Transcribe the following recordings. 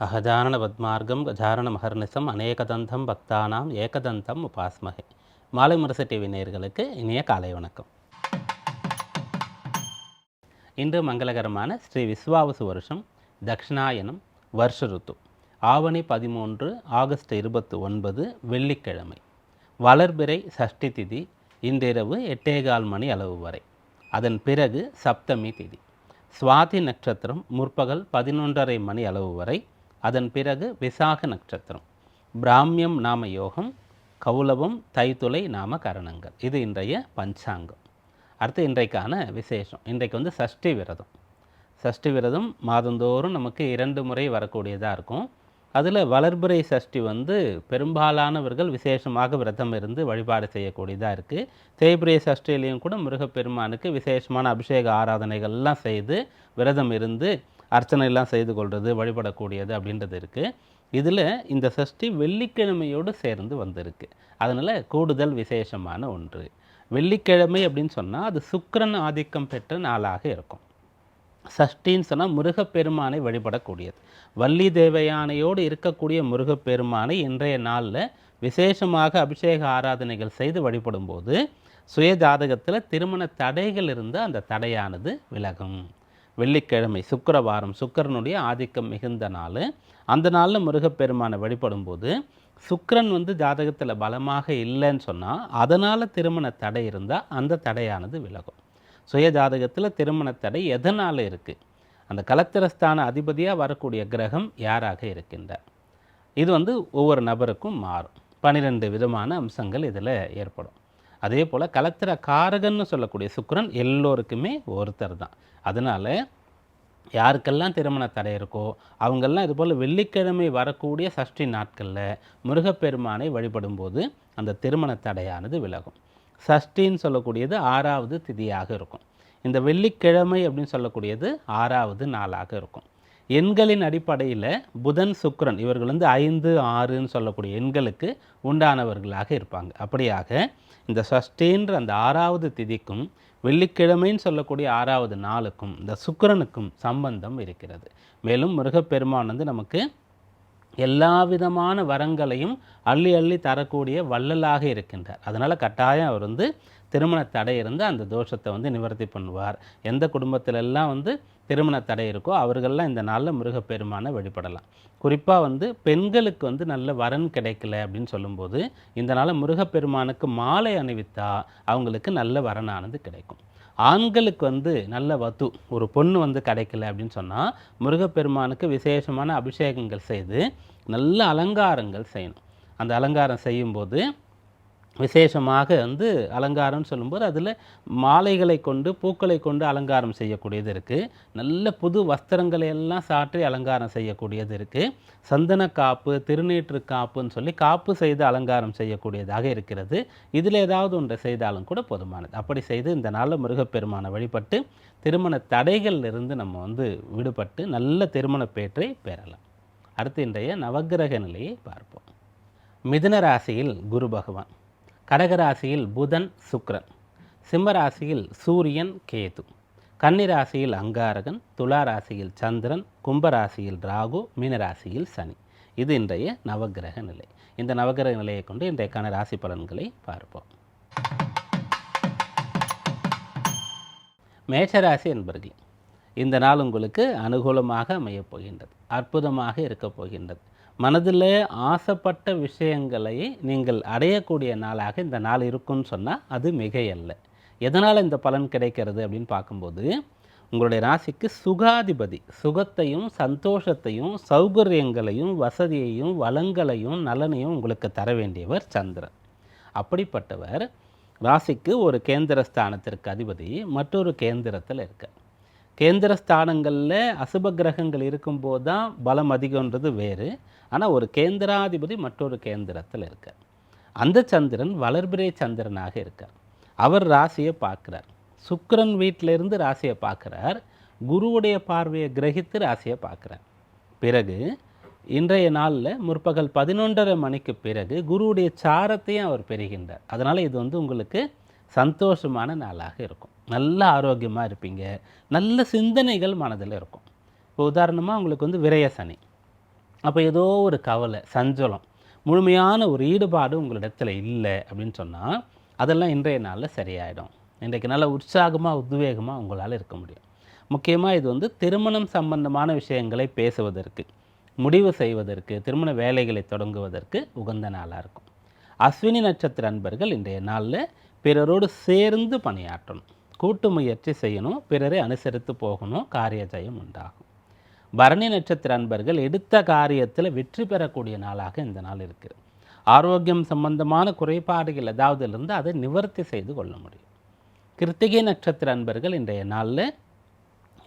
அகஜானன பத்மார்க்கம் கஜாரண மகர்நிசம் அநேகதந்தம் பக்தானாம் ஏகதந்தம் உபாஸ்மகே மாலை முரசு டிவி நேயர்களுக்கு இனிய காலை வணக்கம். இன்று மங்களகரமான ஸ்ரீ விஸ்வாவசு வருஷம் தக்ஷணாயனம் வருஷ ருத்து. ஆவணி பதிமூன்று ஆகஸ்ட் இருபத்தி ஒன்பது வெள்ளிக்கிழமை. வளர்பிறை சஷ்டி திதி இன்றிரவு எட்டேகால் மணி அளவு வரை. அதன் பிறகு சப்தமி திதி. சுவாதி நட்சத்திரம் முற்பகல் பதினொன்றரை மணி அளவு வரை. அதன் பிறகு விசாக நட்சத்திரம். பிராமியம் நாம யோகம் கௌலவம் தைத்துளை நாம கரணங்கள். இது இன்றைய பஞ்சாங்கம். அடுத்து இன்றைக்கான விசேஷம். இன்றைக்கு வந்து சஷ்டி விரதம். சஷ்டி விரதம் மாதந்தோறும் நமக்கு இரண்டு முறை வரக்கூடியதாக இருக்கும். அதில் வளர்புரை சஷ்டி வந்து பெரும்பாலானவர்கள் விசேஷமாக விரதம் இருந்து வழிபாடு செய்யக்கூடியதாக இருக்குது தேய்பிரை சஷ்டியிலையும் கூட முருகப்பெருமானுக்கு விசேஷமான அபிஷேக ஆராதனைகள்லாம் செய்து விரதம் இருந்து அர்ச்சனை எல்லாம் செய்து கொள்வது வழிபடக்கூடியது அப்படின்றது இருக்குது இதில் இந்த சஷ்டி வெள்ளிக்கிழமையோடு சேர்ந்து வந்திருக்கு. அதனால் கூடுதல் விசேஷமான ஒன்று. வெள்ளிக்கிழமை அப்படின்னு சொன்னால் அது சுக்கரன் ஆதிக்கம் பெற்ற நாளாக இருக்கும். சஷ்டின்னு சொன்னால் முருகப்பெருமானை வழிபடக்கூடியது. வள்ளி தேவயானையோடு இருக்கக்கூடிய முருகப்பெருமானை இன்றைய நாளில் விசேஷமாக அபிஷேக ஆராதனைகள் செய்து வழிபடும்போது சுய ஜாதகத்தில் திருமண தடைகள் இருந்து அந்த தடையானது விலகும். வெள்ளிக்கிழமை சுக்கரவாரம் சுக்கிரனுடைய ஆதிக்கம் மிகுந்த நாள். அந்த நாளில் முருகப்பெருமானை வழிபடும்போது சுக்கரன் வந்து ஜாதகத்தில் பலமாக இல்லைன்னு சொன்னால் அதனால் திருமண தடை இருந்தால் அந்த தடையானது விலகும். சுய ஜாதகத்தில் திருமண தடை எதனால் இருக்குது அந்த கலத்திரஸ்தான அதிபதியாக வரக்கூடிய கிரகம் யாராக இருக்கின்றார்? இது வந்து ஒவ்வொரு நபருக்கும் மாறும். பன்னிரெண்டு விதமான அம்சங்கள் இதில் ஏற்படும். அதே போல் கலத்திர காரகன்னு சொல்லக்கூடிய சுக்கரன் எல்லோருக்குமே ஒருத்தர் தான். அதனால் யாருக்கெல்லாம் திருமண தடை இருக்கோ அவங்கெல்லாம் இதுபோல் வெள்ளிக்கிழமை வரக்கூடிய சஷ்டி நாட்களில் முருகப்பெருமானை வழிபடும்போது அந்த திருமண தடையானது விலகும். சஷ்டின்னு சொல்லக்கூடியது ஆறாவது திதியாக இருக்கும். இந்த வெள்ளிக்கிழமை அப்படின்னு சொல்லக்கூடியது ஆறாவது நாளாக இருக்கும். எண்களின் அடிப்படையில் புதன் சுக்கரன் இவர்கள் வந்து ஐந்து ஆறுன்னு சொல்லக்கூடிய எண்களுக்கு உண்டானவர்களாக இருப்பாங்க. அப்படியாக இந்த சஷ்டின்ற அந்த ஆறாவது திதிக்கும் வெள்ளிக்கிழமைன்னு சொல்லக்கூடிய ஆறாவது நாளுக்கும் இந்த சுக்கரனுக்கும் சம்பந்தம் இருக்கிறது. மேலும் முருகப்பெருமான் வந்து நமக்கு எல்லா விதமான வரங்களையும் அள்ளி அள்ளி தரக்கூடிய வள்ளலாக இருக்கின்றார். அதனால் கட்டாயம் அவர் வந்து திருமண தடை இருந்து அந்த தோஷத்தை வந்து நிவர்த்தி பண்ணுவார். எந்த குடும்பத்திலெல்லாம் வந்து திருமண தடை இருக்கோ அவர்கள்லாம் இந்த நாளில் முருகப்பெருமானை வழிபடலாம். குறிப்பாக வந்து பெண்களுக்கு வந்து நல்ல வரன் கிடைக்கல அப்படின்னு சொல்லும்போது இந்த நாளில் முருகப்பெருமானுக்கு மாலை அணிவித்தால் அவங்களுக்கு நல்ல வரனானது கிடைக்கும். ஆண்களுக்கு வந்து நல்ல வத்து ஒரு பொண்ணு வந்து கிடைக்கல அப்படின்னு சொன்னால் முருகப்பெருமானுக்கு விசேஷமான அபிஷேகங்கள் செய்து நல்ல அலங்காரங்கள் செய்யணும். அந்த அலங்காரம் செய்யும்போது விசேஷமாக வந்து அலங்காரம்னு சொல்லும்போது அதில் மாலைகளை கொண்டு பூக்களை கொண்டு அலங்காரம் செய்யக்கூடியது இருக்குது நல்ல புது வஸ்திரங்களை எல்லாம் சாற்றி அலங்காரம் செய்யக்கூடியது இருக்குது சந்தன காப்பு திருநீற்று காப்புன்னு சொல்லி காப்பு செய்து அலங்காரம் செய்யக்கூடியதாக இருக்கிறது. இதில் ஏதாவது ஒன்றை செய்தாலும் கூட போதுமானது. அப்படி செய்து இந்த நாளில் முருகப்பெருமானை வழிபட்டு திருமண தடைகளிலிருந்து நம்ம வந்து விடுபட்டு நல்ல திருமண பேற்றை பெறலாம். அடுத்து இன்றைய நவக்கிரக நிலையை பார்ப்போம். மிதுன ராசியில் குரு பகவான். கடகராசியில் புதன் சுக்ரன். சிம்மராசியில் சூரியன் கேது. கன்னிராசியில் அங்காரகன் துலா ராசியில் சந்திரன் கும்பராசியில் ராகு மீனராசியில் சனி. இது இன்றைய நவக்கிரக நிலை. இந்த நவக்கிரக நிலையை கொண்டு இன்றைக்கான ராசி பலன்களை பார்ப்போம். மேஷராசி என்பர்களே இந்த நாள் உங்களுக்கு அனுகூலமாக அமையப் போகின்றது அற்புதமாக இருக்கப் போகின்றது. மனதில் ஆசைப்பட்ட விஷயங்களை நீங்கள் அடையக்கூடிய நாளாக இந்த நாள் இருக்கும்னு சொன்னால் அது மிகையல்ல. எதனால் இந்த பலன் கிடைக்கிறது அப்படின்னு பார்க்கும்போது உங்களுடைய ராசிக்கு சுகாதிபதி சுகத்தையும் சந்தோஷத்தையும் சௌகரியங்களையும் வசதியையும் வளங்களையும் நலனையும் உங்களுக்கு தர வேண்டியவர் சந்திரன். அப்படிப்பட்டவர் ராசிக்கு ஒரு கேந்திர ஸ்தானத்திற்கு அதிபதி மற்றொரு கேந்திரத்தில் இருக்கார். கேந்திர ஸ்தானங்களில் அசுப கிரகங்கள் இருக்கும்போது தான் பலம் அதிகன்றது வேறு. ஆனால் ஒரு கேந்திராதிபதி மற்றொரு கேந்திரத்தில் இருக்கார். அந்த சந்திரன் வளர்பிரே சந்திரனாக இருக்கார். அவர் ராசியை பார்க்குறார். சுக்கரன் வீட்டிலிருந்து ராசியை பார்க்குறார். குருவுடைய பார்வையை கிரகித்து ராசியை பார்க்குறார். பிறகு இன்றைய நாளில் முற்பகல் பதினொன்றரை மணிக்கு பிறகு குருவுடைய சாரத்தையும் அவர் பெறுகின்றார். அதனால் இது வந்து உங்களுக்கு சந்தோஷமான நாளாக இருக்கும். நல்ல ஆரோக்கியமாக இருப்பீங்க. நல்ல சிந்தனைகள் மனதில் இருக்கும். இப்போ உதாரணமாக உங்களுக்கு வந்து விரய சனி. அப்போ ஏதோ ஒரு கவலை சஞ்சலம் முழுமையான ஒரு ஈடுபாடு உங்களிடத்தில் இல்லை அப்படின்னு சொன்னால் அதெல்லாம் இன்றைய நாளில் சரியாயிடும். இன்றைக்கு நல்ல உற்சாகமாக உத்வேகமாக உங்களால் இருக்க முடியும். முக்கியமாக இது வந்து திருமணம் சம்பந்தமான விஷயங்களை பேசுவதற்கு முடிவு செய்வதற்கு திருமண வேலைகளை தொடங்குவதற்கு உகந்த நாளாக இருக்கும். அஸ்வினி நட்சத்திர அன்பர்கள் இன்றைய நாளில் பிறரோடு சேர்ந்து பணியாற்றணும். கூட்டு முயற்சி செய்யணும் பிறரை அனுசரித்து போகணும் காரிய ஜெயம் உண்டாகும். பரணி நட்சத்திர அன்பர்கள் எடுத்த காரியத்தில் வெற்றி பெறக்கூடிய நாளாக இந்த நாள் இருக்குது ஆரோக்கியம் சம்பந்தமான குறைபாடுகள் ஏதாவது இருந்து அதை நிவர்த்தி செய்து கொள்ள முடியும். கிருத்திகை நட்சத்திர அன்பர்கள் இன்றைய நாளில்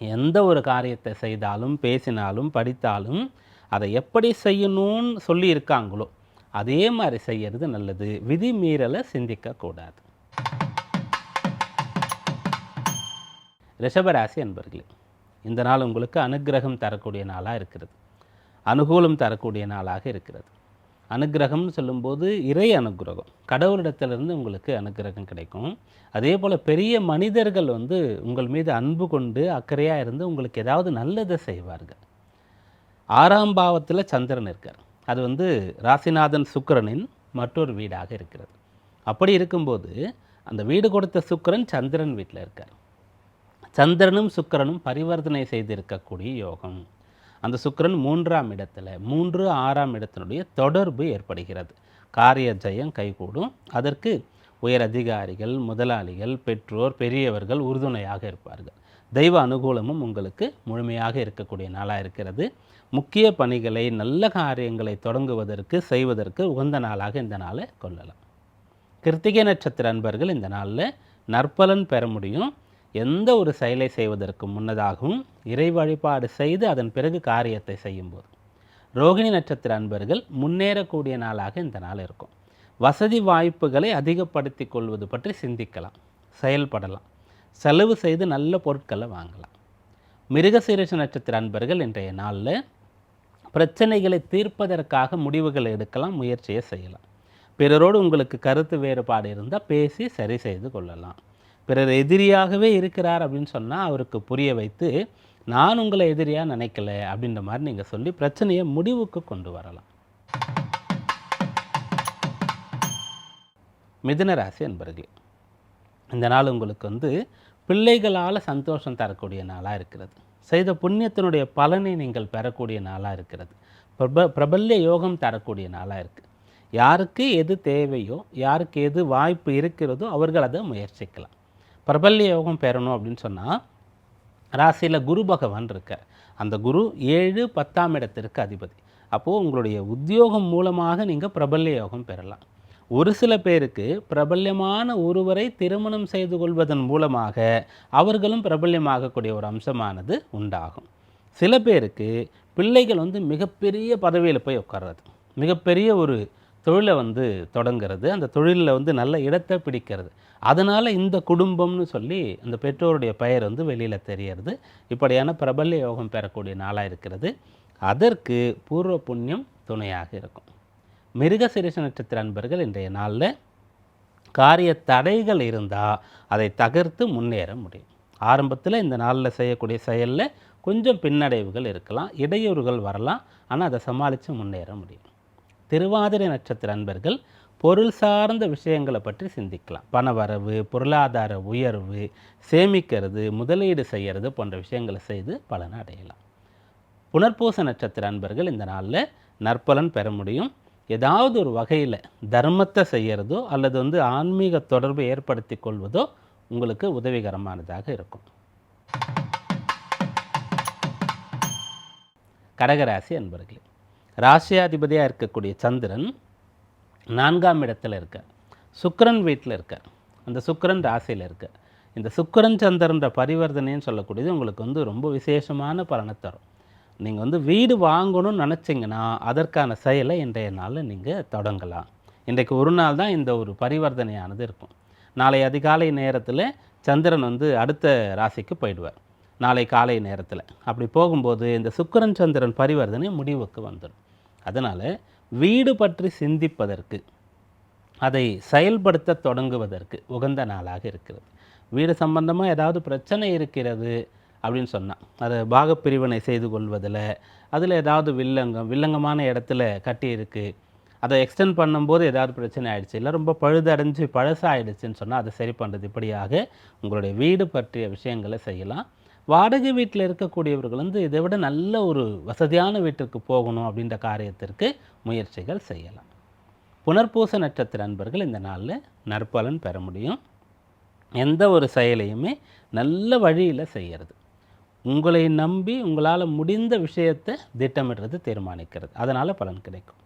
எந்த ஒரு காரியத்தை செய்தாலும் பேசினாலும் படித்தாலும் அதை எப்படி செய்யணும்னு சொல்லி இருக்காங்களோ அதே மாதிரி செய்யறது நல்லது. விதி மீறலை சிந்திக்கக்கூடாது. ரிஷபராசி அன்பர்களே இந்த நாள் உங்களுக்கு அனுக்கிரகம் தரக்கூடிய நாளாக இருக்கிறது. அனுகூலம் தரக்கூடிய நாளாக இருக்கிறது. அனுக்கிரகம்னு சொல்லும்போது இறை அனுக்கிரகம் கடவுளிடத்திலிருந்து உங்களுக்கு அனுக்கிரகம் கிடைக்கும். அதே போல் பெரிய மனிதர்கள் வந்து உங்கள் மீது அன்பு கொண்டு அக்கறையாக இருந்து உங்களுக்கு ஏதாவது நல்லதை செய்வார்கள். ஆறாம் பாவத்தில் சந்திரன் இருக்கார். அது வந்து ராசிநாதன் சுக்கிரனின் மற்றொரு வீடாக இருக்கிறது. அப்படி இருக்கும்போது அந்த வீடு கொடுத்த சுக்கரன் சந்திரன் வீட்டில் இருக்கார். சந்திரனும் சுக்கிரனும் பரிவர்த்தனை செய்திருக்கக்கூடிய யோகம். அந்த சுக்கிரன் மூன்றாம் இடத்துல மூன்று ஆறாம் இடத்தினுடைய தொடர்பு ஏற்படுகிறது. காரிய ஜெயம் கைகூடும். அதற்கு உயர் அதிகாரிகள் முதலாளிகள் பெற்றோர் பெரியவர்கள் உறுதுணையாக இருப்பார்கள். தெய்வ அனுகூலமும் உங்களுக்கு முழுமையாக இருக்கக்கூடிய நாளாக இருக்கிறது. முக்கிய பணிகளை நல்ல காரியங்களை தொடங்குவதற்கு செய்வதற்கு உகந்த நாளாக இந்த நாளை கொள்ளலாம். கிருத்திகை நட்சத்திர அன்பர்கள் இந்த நாளில் நற்பலன் பெற முடியும். எந்த ஒரு செயலை செய்வதற்கு முன்னதாகவும் இறை வழிபாடு செய்து அதன் பிறகு காரியத்தை செய்யும்போது. ரோகிணி நட்சத்திர அன்பர்கள் முன்னேறக்கூடிய நாளாக இந்த நாள் இருக்கும். வசதி வாய்ப்புகளை அதிகப்படுத்தி கொள்வது பற்றி சிந்திக்கலாம் செயல்படலாம். செலவு செய்து நல்ல பொருட்களை வாங்கலாம். மிருகசீரஷ நட்சத்திர அன்பர்கள் இன்றைய நாளில் பிரச்சனைகளை தீர்ப்பதற்காக முடிவுகளை எடுக்கலாம் முயற்சியை செய்யலாம். பிறரோடு உங்களுக்கு கருத்து வேறுபாடு இருந்தால் பேசி சரி செய்து கொள்ளலாம். பிறர் எதிரியாகவே இருக்கிறார் அப்படின்னு சொன்னால் அவருக்கு புரிய வைத்து நான் உங்களை எதிரியாக நினைக்கல அப்படின்ற மாதிரி நீங்கள் சொல்லி பிரச்சனையை முடிவுக்கு கொண்டு வரலாம். மிதுனராசி அன்பர்களே இந்த நாள் உங்களுக்கு வந்து பிள்ளைகளால் சந்தோஷம் தரக்கூடிய நாளாக இருக்கிறது. செய்த புண்ணியத்தினுடைய பலனை நீங்கள் பெறக்கூடிய நாளாக இருக்கிறது. பிரப பிரபல்ய யோகம் தரக்கூடிய நாளாக இருக்குது யாருக்கு எது தேவையோ யாருக்கு எது வாய்ப்பு இருக்கிறதோ அவர்கள் அதை முயற்சிக்கலாம். பிரபல்ய யோகம் பெறணும் அப்படின்னு சொன்னால் ராசியில் குரு பகவான் இருக்கார். அந்த குரு ஏழு பத்தாம் இடத்திற்கு அதிபதி. அப்போது உங்களுடைய உத்தியோகம் மூலமாக நீங்கள் பிரபல்ய யோகம் பெறலாம். ஒரு சில பேருக்கு பிரபல்யமான ஒருவரை திருமணம் செய்து கொள்வதன் மூலமாக அவர்களும் பிரபல்யமாகக்கூடிய ஒரு அம்சமானது உண்டாகும். சில பேருக்கு பிள்ளைகள் வந்து மிகப்பெரிய பதவியில் போய் உட்கார்றது. மிகப்பெரிய ஒரு தொழிலை வந்து தொடங்கிறது அந்த தொழிலில் வந்து நல்ல இடத்தை பிடிக்கிறது. அதனால் இந்த குடும்பம்னு சொல்லி அந்த பெற்றோருடைய பெயர் வந்து வெளியில் தெரியறது. இப்படியான பிரபல்ய யோகம் பெறக்கூடிய நாளாக இருக்கிறது. அதற்கு பூர்வ புண்ணியம் துணையாக இருக்கும். மிருகசிரிச நட்சத்திர அன்பர்கள் இன்றைய நாளில் காரிய தடைகள் இருந்தால் அதை தகர்த்து முன்னேற முடியும். ஆரம்பத்தில் இந்த நாளில் செய்யக்கூடிய செயலில் கொஞ்சம் பின்னடைவுகள் இருக்கலாம் இடையூறுகள் வரலாம். ஆனால் அதை சமாளித்து முன்னேற முடியும். திருவாதிரை நட்சத்திர அன்பர்கள் பொருள் சார்ந்த விஷயங்களை பற்றி சிந்திக்கலாம். பணவரவு பொருளாதார உயர்வு சேமிக்கிறது முதலீடு செய்கிறது போன்ற விஷயங்களை செய்து பலனை அடையலாம். புனர்பூச நட்சத்திர அன்பர்கள் இந்த நாளில் நற்பலன் பெற முடியும். ஏதாவது ஒரு வகையில் தர்மத்தை செய்கிறதோ அல்லது வந்து ஆன்மீக தொடர்பு ஏற்படுத்தி கொள்வதோ உங்களுக்கு உதவிகரமானதாக இருக்கும். கடகராசி அன்பர்களே ராசியாதிபதியாக இருக்கக்கூடிய சந்திரன் நான்காம் இடத்துல இருக்க. சுக்கரன் வீட்டில் இருக்க. அந்த சுக்கரன் ராசியில் இருக்க. இந்த சுக்கரன் சந்திரன்ற பரிவர்த்தனைன்னு சொல்லக்கூடியது உங்களுக்கு வந்து ரொம்ப விசேஷமான பலனை தரும். நீங்கள் வந்து வீடு வாங்கணும்னு நினச்சிங்கன்னா அதற்கான செயலை இன்றைய நாளில் நீங்கள் தொடங்கலாம். இன்றைக்கு ஒரு நாள் தான் இந்த ஒரு பரிவர்த்தனையானது இருக்கும். நாளை அதிகாலை நேரத்தில் சந்திரன் வந்து அடுத்த ராசிக்கு போயிடுவார். நாளை காலை நேரத்தில். அப்படி போகும்போது இந்த சுக்கரன் சந்திரன் பரிவர்த்தனை முடிவுக்கு வந்துடும் அதனால் வீடு பற்றி சிந்திப்பதற்கு அதை செயல்படுத்த தொடங்குவதற்கு உகந்த நாளாக இருக்கிறது. வீடு சம்பந்தமாக ஏதாவது பிரச்சனை இருக்கிறது அப்படின்னு சொன்னால் அதை பாகப்பிரிவினை செய்து கொள்வதில் அதில் ஏதாவது வில்லங்கம் வில்லங்கமான இடத்துல கட்டியிருக்கு அதை எக்ஸ்டெண்ட் பண்ணும்போது ஏதாவது பிரச்சனை ஆகிடுச்சு இல்லை ரொம்ப பழுதடைஞ்சு பழசாயிடுச்சுன்னு சொன்னால் அதை சரி பண்ணுறது இப்படியாக உங்களுடைய வீடு பற்றிய விஷயங்களை செய்யலாம். வாடகை வீட்டில் இருக்கக்கூடியவர்கள் வந்து இதை விட நல்ல ஒரு வசதியான வீட்டிற்கு போகணும் அப்படின்ற காரியத்திற்கு முயற்சிகள் செய்யலாம். புனர்பூச நட்சத்திர அன்பர்கள் இந்த நாளில் நற்பலன் பெற முடியும். எந்த ஒரு செயலையுமே நல்ல வழியில் செய்கிறது உங்களை நம்பி உங்களால் முடிந்த விஷயத்தை திட்டமிடுறது தீர்மானிக்கிறது. அதனால் பலன் கிடைக்கும்.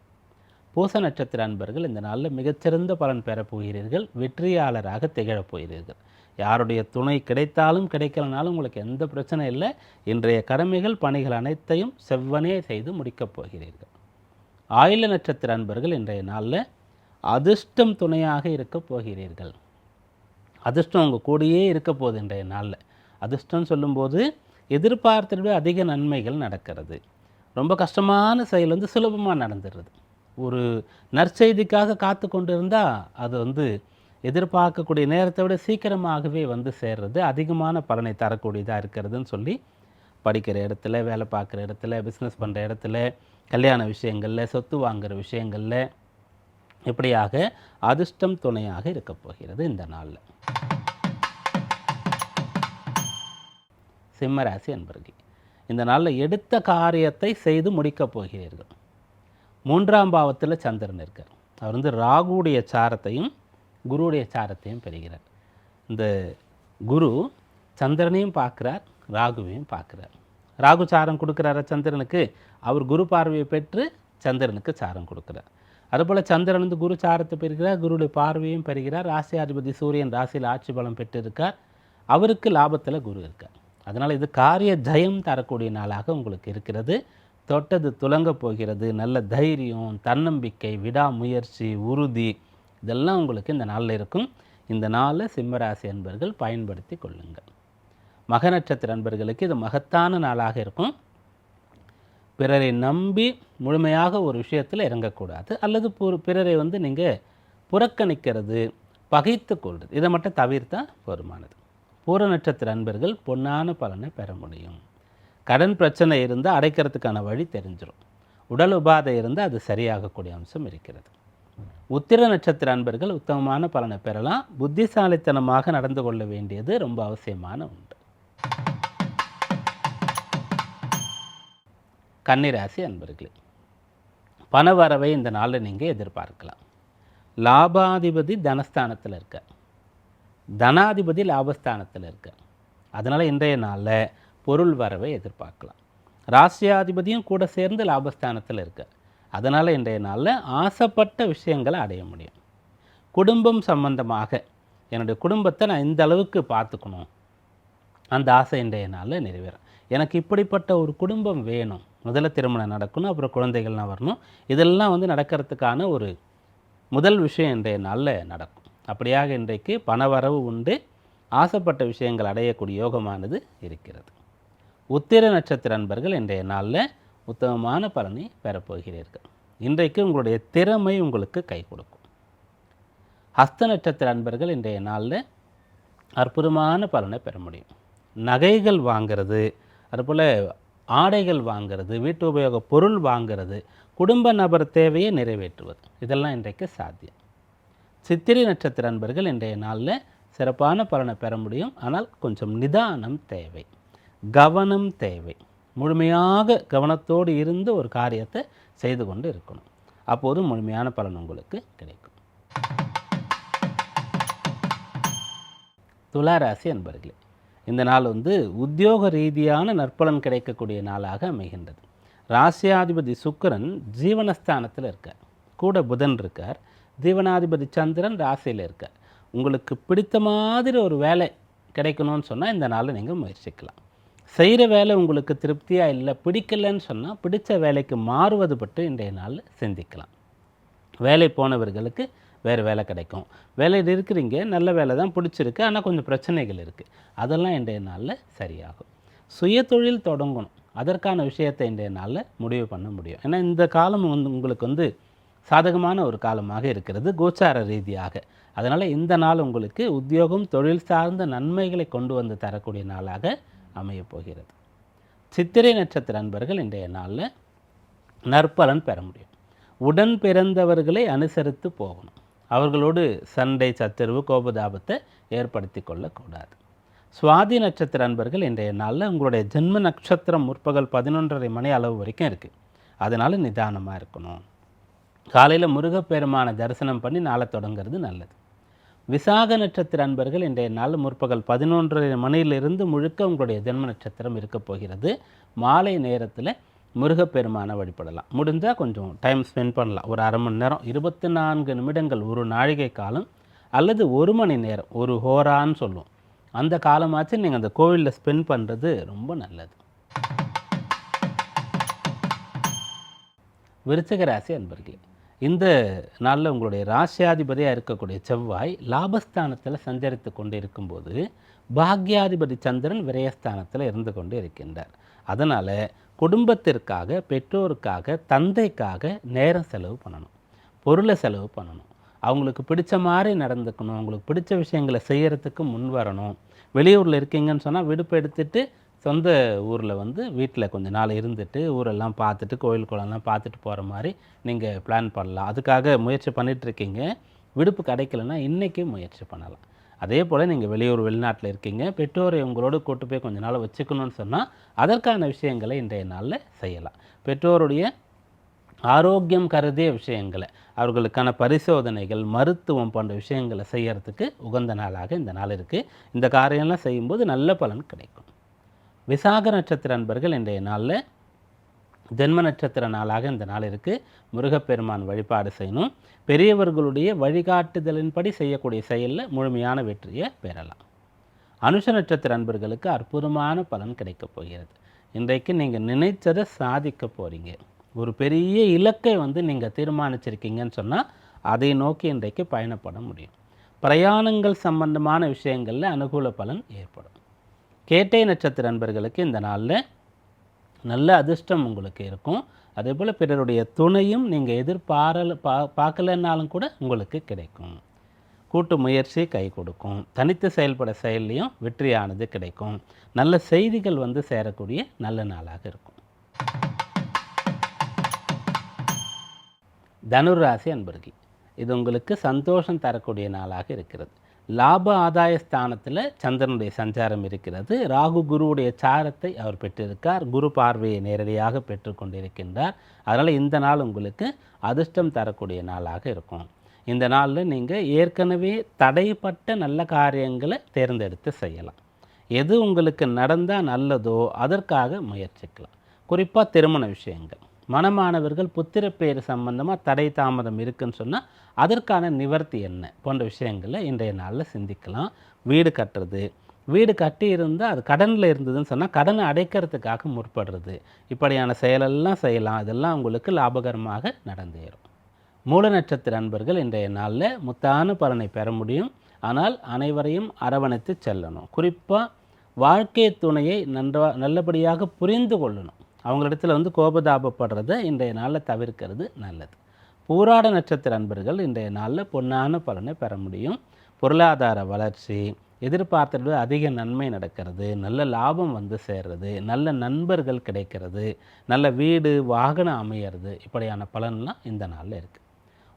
பூச நட்சத்திர அன்பர்கள் இந்த நாளில் மிகச்சிறந்த பலன் பெறப்போகிறீர்கள் வெற்றியாளராக திகழப் போகிறீர்கள். யாருடைய துணை கிடைத்தாலும் கிடைக்கலனாலும் உங்களுக்கு எந்த பிரச்சனை இல்லை. இன்றைய கடமைகள் பணிகள் அனைத்தையும் செவ்வனே செய்து முடிக்கப் போகிறீர்கள். ஆயுள நட்சத்திர அன்பர்கள் இன்றைய நாளில் அதிர்ஷ்டம் துணையாக இருக்கப் போகிறீர்கள். அதிர்ஷ்டம் உங்கள் கூடயே இருக்க போகுது இன்றைய நாளில். அதிர்ஷ்டம் சொல்லும்போது எதிர்பார்த்ததை விட அதிக நன்மைகள் நடக்கிறது. ரொம்ப கஷ்டமான செயல் வந்து சுலபமாக நடந்துடுறது. ஒரு நற்செய்திக்காக காத்து கொண்டு இருந்தால் அது வந்து எதிர்பார்க்கக்கூடிய நேரத்தை விட சீக்கிரமாகவே வந்து சேர்றது அதிகமான பலனை தரக்கூடியதாக இருக்கிறதுன்னு சொல்லி படிக்கிற இடத்துல வேலை பார்க்குற இடத்துல பிஸ்னஸ் பண்ணுற இடத்துல கல்யாண விஷயங்களில் சொத்து வாங்குகிற விஷயங்களில் இப்படியாக அதிர்ஷ்டம் துணையாக இருக்கப் போகிறது இந்த நாளில். சிம்மராசி அன்பர்கள் இந்த நாளில் எடுத்த காரியத்தை செய்து முடிக்கப் போகிறீர்கள். மூன்றாம் பாவத்தில் சந்திரன் இருக்கார். அவர் வந்து ராகுடைய சாரத்தையும் குருவுடைய சாரத்தையும் பெறுகிறார். இந்த குரு சந்திரனையும் பார்க்குறார் ராகுவையும் பார்க்குறார். ராகு சாரம் கொடுக்குறார சந்திரனுக்கு? அவர் குரு பார்வையை பெற்று சந்திரனுக்கு சாரம் கொடுக்குறார். அதுபோல் சந்திரன் வந்து குரு சாரத்தை பெறுகிறார் குருடைய பார்வையும் பெறுகிறார். ராசியாதிபதி சூரியன் ராசியில் ஆட்சி பலம் பெற்றிருக்கார். அவருக்கு லாபத்தில் குரு இருக்கார். அதனால் இது காரிய ஜெயம் தரக்கூடிய நாளாக உங்களுக்கு இருக்கிறது. தொட்டது துலங்க போகிறது. நல்ல தைரியம் தன்னம்பிக்கை விடாமுயற்சி உறுதி இதெல்லாம் உங்களுக்கு இந்த நாளில் இருக்கும். இந்த நாளை சிம்மராசி அன்பர்கள் பயன்படுத்தி கொள்ளுங்கள். மக நட்சத்திர அன்பர்களுக்கு இது மகத்தான நாளாக இருக்கும். பிறரை நம்பி முழுமையாக ஒரு விஷயத்தில் இறங்கக்கூடாது. அல்லது பிறரை வந்து நீங்கள் புறக்கணிக்கிறது பகைத்து கொள்வது இதை மட்டும் தவிர்த்தால் போதுமானது. பூர நட்சத்திர அன்பர்கள் பொன்னான பலனை பெற முடியும். கடன் பிரச்சனை இருந்தால் அடைக்கிறதுக்கான வழி தெரிஞ்சிடும் உடல் உபாதை இருந்தால் அது சரியாகக்கூடிய அம்சம் இருக்கிறது. உத்திர நட்சத்திர அன்பர்கள் உத்தமமான பலனை பெறலாம். புத்திசாலித்தனமாக நடந்து கொள்ள வேண்டியது ரொம்ப அவசியமான உண்டு கன்னிராசி அன்பர்களே பணவரவை இந்த நாளில் நீங்கள் எதிர்பார்க்கலாம். லாபாதிபதி தனஸ்தானத்தில் இருக்க தனாதிபதி லாபஸ்தானத்தில் இருக்க அதனால் இன்றைய நாளில் பொருள் வரவை எதிர்பார்க்கலாம். ராசியாதிபதியும் கூட சேர்ந்து லாபஸ்தானத்தில் இருக்க அதனால் இன்றைய நாளில் ஆசைப்பட்ட விஷயங்களை அடைய முடியும். குடும்பம் சம்பந்தமாக என்னுடைய குடும்பத்தை நான் இந்த அளவுக்கு பார்த்துக்கணும். அந்த ஆசை இன்றைய நாளில் நிறைவேறும். எனக்கு இப்படிப்பட்ட ஒரு குடும்பம் வேணும். முதல்ல திருமணம் நடக்கணும் அப்புறம் குழந்தைகள்லாம் வரணும். இதெல்லாம் வந்து நடக்கிறதுக்கான ஒரு முதல் விஷயம் இன்றைய நாளில் நடக்கும். அப்படியாக இன்றைக்கு பணவரவு உண்டு. ஆசைப்பட்ட விஷயங்கள் அடையக்கூடிய யோகமானது இருக்கிறது. உத்திர நட்சத்திர அன்பர்கள் இன்றைய நாளில் உத்தமமான பலனை பெறப்போகிறீர்கள். இன்றைக்கு உங்களுடைய திறமை உங்களுக்கு கை கொடுக்கும். ஹஸ்த நட்சத்திர அன்பர்கள் இன்றைய நாளில் அற்புதமான பலனை பெற முடியும். நகைகள் வாங்கிறது அதுபோல் ஆடைகள் வாங்கிறது வீட்டு உபயோக பொருள் வாங்கிறது குடும்ப நபர் தேவையை நிறைவேற்றுவது இதெல்லாம் இன்றைக்கு சாத்தியம். சித்திரை நட்சத்திர அன்பர்கள் இன்றைய நாளில் சிறப்பான பலனை பெற முடியும். ஆனால் கொஞ்சம் நிதானம் தேவை. கவனம் தேவை. முழுமையாக கவனத்தோடு இருந்து ஒரு காரியத்தை செய்து கொண்டு இருக்கணும். அப்போது முழுமையான பலன் உங்களுக்கு கிடைக்கும். துளாராசி அன்பர்களே இந்த நாள் வந்து உத்தியோக ரீதியான நற்பலன் கிடைக்கக்கூடிய நாளாக அமைகின்றது. ராசியாதிபதி சுக்கிரன் ஜீவனஸ்தானத்தில் இருக்கார். கூட புதன் இருக்கார். ஜீவனாதிபதி சந்திரன் ராசியில் இருக்கார். உங்களுக்கு பிடித்த மாதிரி ஒரு வேலை கிடைக்கணும்னு சொன்னால் இந்த நாளில் நீங்கள் முயற்சிக்கலாம். செய்கிற வேலை உங்களுக்கு திருப்தியாக இல்லை பிடிக்கலைன்னு சொன்னால் பிடிச்ச வேலைக்கு மாறுவது பற்றி இன்றைய நாளில் சிந்திக்கலாம். வேலை போனவர்களுக்கு வேறு வேலை கிடைக்கும். வேலையில் இருக்கிறீங்க நல்ல வேலை தான் பிடிச்சிருக்கு ஆனால் கொஞ்சம் பிரச்சனைகள் இருக்குது அதெல்லாம் இன்றைய நாளில் சரியாகும். சுய தொழில் தொடங்கணும். அதற்கான விஷயத்தை இன்றைய நாளில் முடிவு பண்ண முடியும். ஏன்னா இந்த காலம் வந்து உங்களுக்கு வந்து சாதகமான ஒரு காலமாக இருக்கிறது கோச்சார ரீதியாக. அதனால் இந்த நாள் உங்களுக்கு உத்தியோகம் தொழில் சார்ந்த நன்மைகளை கொண்டு வந்து தரக்கூடிய நாளாக அமையப் போகிறது சித்திரை நட்சத்திர அன்பர்கள் இன்றைய நாளில் நற்பலன் பெற முடியும். உடன் பிறந்தவர்களை அனுசரித்து போகணும். அவர்களோடு சண்டை சச்சரவு கோபதாபத்தை ஏற்படுத்தி கொள்ளக்கூடாது. சுவாதி நட்சத்திர அன்பர்கள் இன்றைய நாளில் உங்களுடைய ஜென்ம நட்சத்திரம் முற்பகல் பதினொன்றரை மணி அளவு வரைக்கும் இருக்குது அதனால் நிதானமாக இருக்கணும். காலையில் முருகப்பெருமான தரிசனம் பண்ணி நாளை தொடங்குறது நல்லது. விசாக நட்சத்திர அன்பர்கள் இன்றைய நாள் முற்பகல் பதினொன்றரை மணியிலிருந்து முழுக்க உங்களுடைய ஜென்ம நட்சத்திரம் இருக்க போகிறது. மாலை நேரத்தில் முருகப்பெருமானை வழிபடலாம். முடிஞ்சால் கொஞ்சம் டைம் ஸ்பெண்ட் பண்ணலாம். ஒரு அரை மணி நேரம் இருபத்தி நான்கு நிமிடங்கள் ஒரு நாழிகை காலம் அல்லது ஒரு மணி நேரம் ஒரு ஹோரான்னு சொல்லுவோம். அந்த காலமாச்சும் நீங்கள் அந்த கோவிலில் ஸ்பெண்ட் பண்ணுறது ரொம்ப நல்லது. விருச்சிக ராசி அன்பர்களே இந்த நாளில் உங்களுடைய ராசியாதிபதியாக இருக்கக்கூடிய செவ்வாய் லாபஸ்தானத்தில் சஞ்சரித்து கொண்டு இருக்கும்போது பாக்யாதிபதி சந்திரன் விரயஸ்தானத்தில் இருந்து கொண்டு இருக்கின்றார். அதனால் குடும்பத்திற்காக பெற்றோருக்காக தந்தைக்காக நேரம் செலவு பண்ணணும். பொருளை செலவு பண்ணணும். அவங்களுக்கு பிடிச்ச மாதிரி நடந்துக்கணும். அவங்களுக்கு பிடிச்ச விஷயங்களை செய்கிறதுக்கு முன் வரணும். வெளியூரில் இருக்கீங்கன்னு சொன்னால் விடுப்பு எடுத்துட்டு சொந்த ஊரில் வந்து வீட்டில் கொஞ்ச நாள் இருந்துட்டு ஊரெல்லாம் பார்த்துட்டு கோயில் குளம்லாம் பார்த்துட்டு போகிற மாதிரி நீங்கள் பிளான் பண்ணலாம். அதுக்காக முயற்சி பண்ணிகிட்ருக்கீங்க விடுப்பு கிடைக்கலன்னா இன்றைக்கே முயற்சி பண்ணலாம். அதே போல் நீங்கள் வெளியூர் வெளிநாட்டில் இருக்கீங்க. பெற்றோரை உங்களோட கூட்டு போய் கொஞ்ச நாள் வச்சுக்கணும்னு சொன்னால் அதற்கான விஷயங்களை இன்றைய நாளில் செய்யலாம். பெற்றோருடைய ஆரோக்கியம் கருதிய விஷயங்களை அவர்களுக்கான பரிசோதனைகள் மருத்துவம் போன்ற விஷயங்களை செய்யறதுக்கு உகந்த நாளாக இந்த நாள் இருக்குது இந்த காரியம்லாம் செய்யும்போது நல்ல பலன் கிடைக்கும். விசாக நட்சத்திர அன்பர்கள் இன்றைய நாளில் ஜென்ம நட்சத்திர நாளாக இந்த நாள் இருக்குது முருகப்பெருமான் வழிபாடு செய்யணும். பெரியவர்களுடைய வழிகாட்டுதலின்படி செய்யக்கூடிய செயலில் முழுமையான வெற்றியை பெறலாம். அனுஷ நட்சத்திர அன்பர்களுக்கு அற்புதமான பலன் கிடைக்கப் போகிறது. இன்றைக்கு நீங்கள் நினைச்சதை சாதிக்க போகிறீங்க ஒரு பெரிய இலக்கை வந்து நீங்கள் தீர்மானிச்சிருக்கீங்கன்னு சொன்னால் அதை நோக்கி இன்றைக்கு பயணப்பட முடியும். பிரயாணங்கள் சம்பந்தமான விஷயங்களில் அனுகூல பலன் ஏற்படும். கேட்டை நட்சத்திர அன்பர்களுக்கு இந்த நாளில் நல்ல அதிர்ஷ்டம் உங்களுக்கு இருக்கும். அதே போல் பிறருடைய துணையும் நீங்கள் எதிர்பாரல பா பார்க்கலன்னாலும் கூட உங்களுக்கு கிடைக்கும். கூட்டு முயற்சி கை கொடுக்கும். தனித்து செயல்பட செயல்லையும் வெற்றியானது கிடைக்கும். நல்ல செய்திகள் வந்து சேரக்கூடிய நல்ல நாளாக இருக்கும். தனுராசி அன்பர்கள் இது உங்களுக்கு சந்தோஷம் தரக்கூடிய நாளாக இருக்கிறது. லாப ஆதாய ஸ்தானத்தில் சந்திரனுடைய சஞ்சாரம் இருக்கிறது. ராகு குருவுடைய சாரத்தை அவர் பெற்றிருக்கார். குரு பார்வையை நேரடியாக பெற்றுக்கொண்டிருக்கின்றார் அதனால் இந்த நாள் உங்களுக்கு அதிர்ஷ்டம் தரக்கூடிய நாளாக இருக்கும். இந்த நாளில் நீங்கள் ஏற்கனவே தடைப்பட்ட நல்ல காரியங்களை தேர்ந்தெடுத்து செய்யலாம். எது உங்களுக்கு நடந்தால் நல்லதோ அதற்காக முயற்சிக்கலாம். குறிப்பாக திருமண விஷயங்கள். மணமானவர்கள் புத்திரப்பேறு சம்பந்தமாக தடை தாமதம் இருக்குன்னு சொன்னால் அதற்கான நிவர்த்தி என்ன போன்ற விஷயங்களை இன்றைய நாளில் சிந்திக்கலாம். வீடு கட்டுறது. வீடு கட்டி இருந்தால் அது கடனில் இருந்ததுன்னு சொன்னால் கடனை அடைக்கிறதுக்காக முற்படுறது. இப்படியான செயலெல்லாம் செய்யலாம். இதெல்லாம் உங்களுக்கு லாபகரமாக நடந்தேறும். மூல நட்சத்திர அன்பர்கள் இன்றைய நாளில் முத்தான பலனை பெற முடியும். ஆனால் அனைவரையும் அரவணைத்து செல்லணும். குறிப்பாக வாழ்க்கை துணையை நன்றா நல்லபடியாக புரிந்து கொள்ளணும். அவங்களிடத்தில் வந்து கோபதாபப்படுறதை இன்றைய நாளில் தவிர்க்கிறது நல்லது. பூராட நட்சத்திர அன்பர்கள் இன்றைய நாளில் பொன்னான பலனை பெற முடியும். பொருளாதார வளர்ச்சி எதிர்பார்த்தது அதிக நன்மை நடக்கிறது நல்ல லாபம் வந்து சேர்றது நல்ல நண்பர்கள் கிடைக்கிறது நல்ல வீடு வாகனம் அமையிறது இப்படியான பலன்லாம் இந்த நாளில் இருக்குது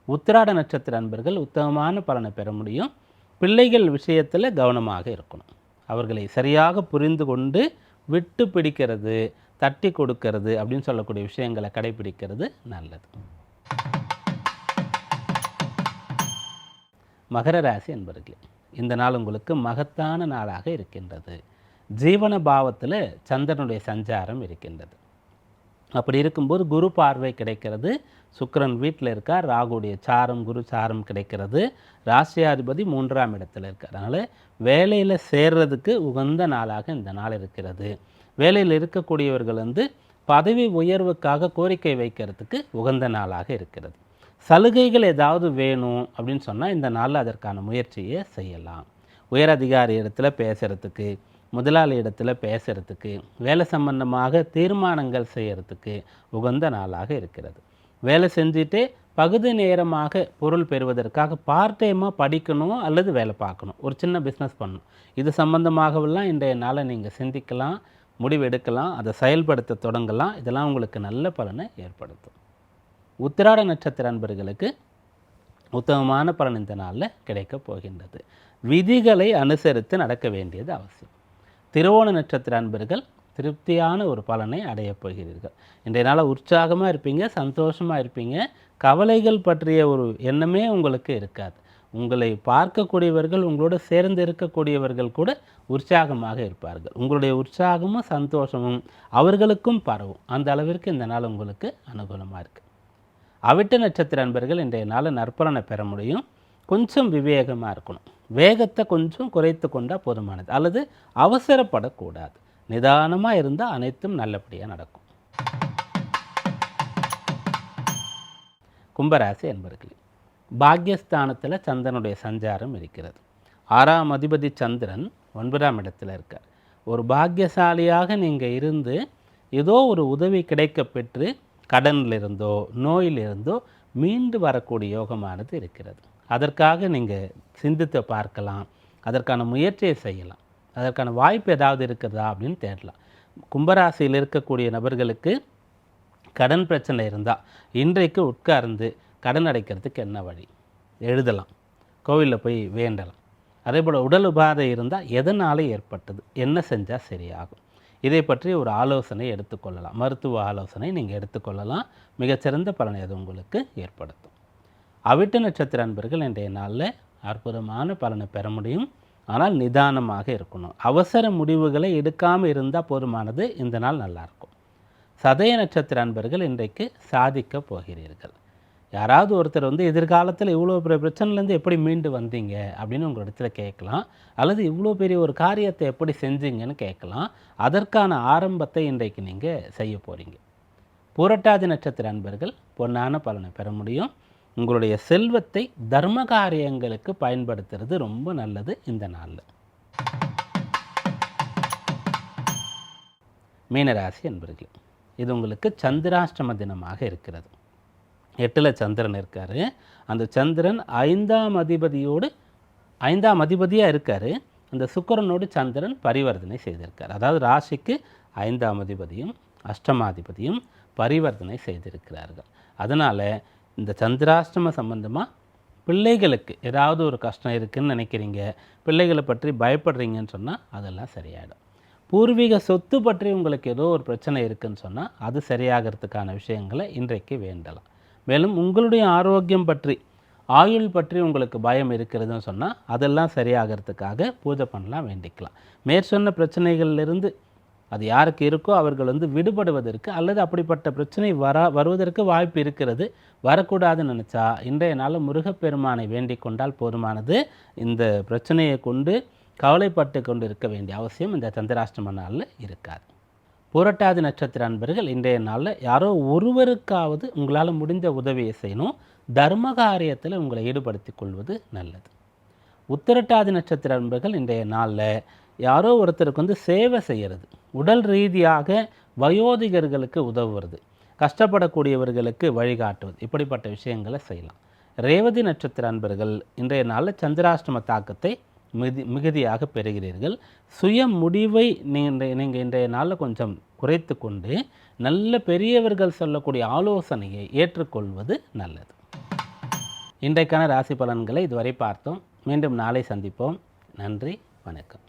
உத்திராட நட்சத்திர அன்பர்கள் உத்தமமான பலனை பெற முடியும். பிள்ளைகள் விஷயத்தில் கவனமாக இருக்கணும். அவர்களை சரியாக புரிந்து கொண்டு விட்டு பிடிக்கிறது தட்டி கொடுக்கறது அப்படின்னு சொல்லக்கூடிய விஷயங்களை கடைபிடிக்கிறது நல்லது. மகர ராசி என்பர்களே இந்த நாள் உங்களுக்கு மகத்தான நாளாக இருக்கின்றது. ஜீவன பாவத்தில் சந்திரனுடைய சஞ்சாரம் இருக்கின்றது. அப்படி இருக்கும்போது குரு பார்வை கிடைக்கிறது. சுக்கரன் வீட்டில் இருக்கார். ராகுடைய சாரம் குரு சாரம் கிடைக்கிறது. ராசியாதிபதி மூன்றாம் இடத்துல இருக்கார். அதனால் வேலையில் சேர்றதுக்கு உகந்த நாளாக இந்த நாள் இருக்கிறது. வேலையில் இருக்கக்கூடியவர்கள் வந்து பதவி உயர்வுக்காக கோரிக்கை வைக்கிறதுக்கு உகந்த நாளாக இருக்கிறது. சலுகைகள் ஏதாவது வேணும் அப்படின்னு சொன்னால் இந்த நாளில் அதற்கான முயற்சியை செய்யலாம். உயர் அதிகாரி இடத்துல பேசுகிறதுக்கு முதலாளி இடத்துல பேசுகிறதுக்கு வேலை சம்பந்தமாக தீர்மானங்கள் செய்கிறதுக்கு உகந்த நாளாக இருக்கிறது. வேலை செஞ்சுட்டே பகுதி நேரமாக பொருள் பெறுவதற்காக பார்ட் டைமாக படிக்கணும் அல்லது வேலை பார்க்கணும். ஒரு சின்ன பிஸ்னஸ் பண்ணணும். இது சம்பந்தமாகவெல்லாம் இன்றைய நாளை நீங்கள் சிந்திக்கலாம். முடிவெடுக்கலாம் அதை செயல்படுத்த தொடங்கலாம். இதெல்லாம் உங்களுக்கு நல்ல பலனை ஏற்படுத்தும். உத்திராட நட்சத்திர அன்பர்களுக்கு உத்தமமான பலன் இந்த நாளில் கிடைக்கப் போகின்றது. விதிகளை அனுசரித்து நடக்க வேண்டியது அவசியம். திருவோண நட்சத்திர அன்பர்கள் திருப்தியான ஒரு பலனை அடையப் போகிறீர்கள். இன்றைய நாள் உற்சாகமாக இருப்பீங்க சந்தோஷமாக இருப்பீங்க. கவலைகள் பற்றிய ஒரு எண்ணமே உங்களுக்கு இருக்காது. உங்களை பார்க்கக்கூடியவர்கள் உங்களோடு சேர்ந்து இருக்கக்கூடியவர்கள் கூட உற்சாகமாக இருப்பார்கள். உங்களுடைய உற்சாகமும் சந்தோஷமும் அவர்களுக்கும் பரவும். அந்த அளவிற்கு இந்த நாள் உங்களுக்கு அனுகூலமாக இருக்குது அவிட்ட நட்சத்திர அன்பர்கள் இன்றைய நாள் நற்பலனை பெற முடியும். கொஞ்சம் விவேகமாக இருக்கணும். வேகத்தை கொஞ்சம் குறைத்து கொண்டால் போதுமானது. அல்லது அவசரப்படக்கூடாது. நிதானமாக இருந்தால் அனைத்தும் நல்லபடியாக நடக்கும். கும்பராசி என்பர்களே பாக்யஸ்தானத்தில் சந்திரனுடைய சஞ்சாரம் இருக்கிறது. ஆறாம் அதிபதி சந்திரன் ஒன்பதாம் இடத்துல இருக்கார். ஒரு பாக்கியசாலியாக நீங்கள் இருந்து ஏதோ ஒரு உதவி கிடைக்க பெற்று கடனிலிருந்தோ நோயிலிருந்தோ மீண்டு வரக்கூடிய யோகமானது இருக்கிறது. அதற்காக நீங்கள் சிந்தித்து பார்க்கலாம். அதற்கான முயற்சியை செய்யலாம். அதற்கான வாய்ப்பு ஏதாவது இருக்கிறதா அப்படின்னு தேடலாம். கும்பராசியில் இருக்கக்கூடிய நபர்களுக்கு கடன் பிரச்சனை இருந்தால் இன்றைக்கு உட்கார்ந்து கடன் அடைக்கிறதுக்கு என்ன வழி? எழுதலாம். கோவிலில் போய் வேண்டலாம். அதே போல் உடல் உபாதை இருந்தால் எதனால் ஏற்பட்டது? என்ன செஞ்சால் சரியாகும்? இதை பற்றி ஒரு ஆலோசனை எடுத்துக்கொள்ளலாம் மருத்துவ ஆலோசனை நீங்கள் எடுத்துக்கொள்ளலாம் மிகச்சிறந்த பலனை அது உங்களுக்கு ஏற்படுத்தும். அவிட்ட நட்சத்திர அன்பர்கள் இன்றைய நாளில் அற்புதமான பலனை பெற முடியும். ஆனால் நிதானமாக இருக்கணும். அவசர முடிவுகளை எடுக்காமல் இருந்தால் போதுமானது. இந்த நாள் நல்லாயிருக்கும் சதய நட்சத்திர அன்பர்கள் இன்றைக்கு சாதிக்கப் போகிறீர்கள். யாராவது ஒருத்தர் வந்து எதிர்காலத்தில் இவ்வளோ பெரிய பிரச்சனைலேருந்து எப்படி மீண்டு வந்தீங்க அப்படின்னு உங்கள் இடத்துல கேட்கலாம். அல்லது இவ்வளோ பெரிய ஒரு காரியத்தை எப்படி செஞ்சீங்கன்னு கேட்கலாம். அதற்கான ஆரம்பத்தை இன்றைக்கு நீங்கள் செய்ய போகிறீங்க புரட்டாதி நட்சத்திர அன்பர்கள் பொன்னான பலனை பெற முடியும். உங்களுடைய செல்வத்தை தர்ம காரியங்களுக்கு பயன்படுத்துறது ரொம்ப நல்லது இந்த நாளில். மீனராசி என்பர்கள் இது உங்களுக்கு சந்திராஷ்டம தினமாக இருக்கிறது. எட்டில் சந்திரன் இருக்கார். அந்த சந்திரன் ஐந்தாம் அதிபதியோடு ஐந்தாம் அதிபதியாக இருக்கார். அந்த சுக்கரனோடு சந்திரன் பரிவர்த்தனை செய்திருக்கார். அதாவது ராசிக்கு ஐந்தாம் அதிபதியும் அஷ்டமாதிபதியும் பரிவர்த்தனை செய்திருக்கிறார்கள். அதனால் இந்த சந்திராஷ்டம சம்பந்தமாக பிள்ளைகளுக்கு ஏதாவது ஒரு கஷ்டம் இருக்குதுன்னு நினைக்கிறீங்க பிள்ளைகளை பற்றி பயப்படுறீங்கன்னு சொன்னால் அதெல்லாம் சரியாயிடும். பூர்வீக சொத்து பற்றி உங்களுக்கு ஏதோ ஒரு பிரச்சனை இருக்குன்னு சொன்னால் அது சரியாகிறதுக்கான விஷயங்களை இன்றைக்கு வேண்டலாம். மேலும் உங்களுடைய ஆரோக்கியம் பற்றி ஆயுள் பற்றி உங்களுக்கு பயம் இருக்கிறதுன்னு சொன்னால் அதெல்லாம் சரியாகிறதுக்காக பூஜை பண்ணலாம் வேண்டிக்கலாம். மேற்சொன்ன பிரச்சனைகள்லேருந்து அது யாருக்கு இருக்கோ அவர்கள் வந்து விடுபடுவதற்கு அல்லது அப்படிப்பட்ட பிரச்சனை வர வருவதற்கு வாய்ப்பு இருக்கிறது. வரக்கூடாதுன்னு நினச்சா இன்றைய நாள் முருகப்பெருமானை வேண்டிக் கொண்டால் போதுமானது. இந்த பிரச்சனையை கொண்டு கவலைப்பட்டு கொண்டு இருக்க வேண்டிய அவசியம் இந்த சந்திராஷ்டம நாளில் இருக்காது. புரட்டாதி நட்சத்திர அன்பர்கள் இன்றைய நாளில் யாரோ ஒருவருக்காவது உங்களால் முடிஞ்ச உதவியை செய்யணும். தர்ம காரியத்தில் உங்களை ஈடுபடுத்தி கொள்வது நல்லது. உத்திரட்டாதி நட்சத்திர அன்பர்கள் இன்றைய நாளில் யாரோ ஒருத்தருக்கு வந்து சேவை செய்கிறது உடல் ரீதியாக வயோதிகர்களுக்கு உதவுவது கஷ்டப்படக்கூடியவர்களுக்கு வழிகாட்டுவது இப்படிப்பட்ட விஷயங்களை செய்யலாம். ரேவதி நட்சத்திர அன்பர்கள் இன்றைய நாளில் சந்திராஷ்டம தாக்கத்தை மிகுதி மிகுதியாக பெறுகிறீர்கள். சுய முடிவை நீங்கள் நீங்கள் இன்றைய நாளில் கொஞ்சம் குறைத்து கொண்டு நல்ல பெரியவர்கள் சொல்லக்கூடிய ஆலோசனையை ஏற்றுக்கொள்வது நல்லது. இன்றைக்கான ராசி பலன்களை இதுவரை பார்த்தோம். மீண்டும் நாளை சந்திப்போம். நன்றி வணக்கம்.